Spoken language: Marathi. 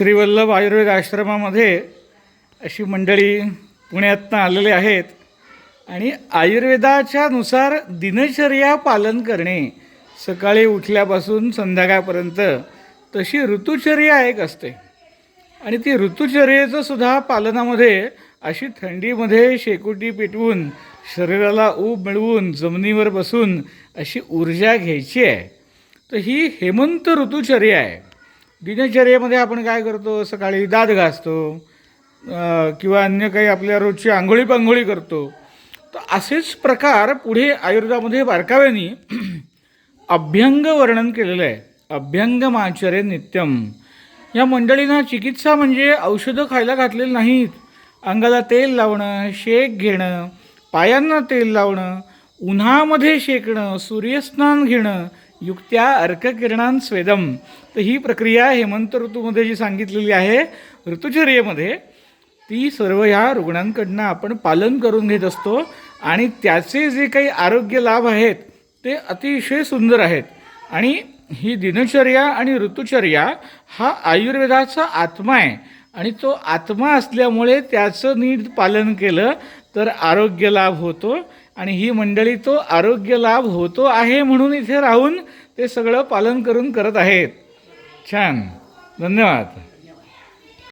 श्रीवल्लभ आयुर्वेद आश्रमामध्ये अशी मंडळी पुण्यातनं आलेले आहेत. आणि आयुर्वेदाच्या नुसार दिनचर्या पालन करणे सकाळी उठल्यापासून संध्याकाळपर्यंत तशी ऋतुचर्या एक असते. आणि ती ऋतुचर्येचं सुद्धा पालनामध्ये अशी थंडीमध्ये शेकोटी पेटवून शरीराला ऊब मिळवून जमिनीवर बसून अशी ऊर्जा घ्यायची आहे. तर ही हेमंत ऋतुचर्या आहे. दिनचर्येमध्ये आपण काय करतो? सकाळी दात घासतो किंवा अन्य काही आपल्या रोजची आंघोळी पांघोळी करतो. तर असेच प्रकार पुढे आयुर्वेदामध्ये बारकाव्यांनी अभ्यंग वर्णन केलेलं आहे. अभ्यंगमाचर्य नित्यम. या मंडळींना चिकित्सा म्हणजे औषधं खायला घातलेली नाहीत. अंगाला तेल लावणं शेक घेणं पायांना तेल लावणं उन्हामध्ये शेकणं सूर्यस्नान घेणं युक्त्या अर्ककिरणां स्वेदम. तर ही प्रक्रिया हेमंत ऋतूमध्ये जी सांगितलेली आहे ऋतुचर्येमध्ये ती सर्व ह्या रुग्णांकडनं आपण पालन करून घेत असतो आणि त्याचे जे काही आरोग्य लाभ आहेत ते अतिशय सुंदर आहेत. आणि ही दिनचर्या आणि ऋतुचर्या हा आयुर्वेदाचा आत्मा आहे. आणि तो आत्मा असल्यामुळे त्याचं नीट पालन केलं तर आरोग्य लाभ होतो. आणि ही मंडळी तो आरोग्य लाभ होतो आहे म्हणून इथे राहून ते सगळं पालन करून करत आहेत. छान. धन्यवाद.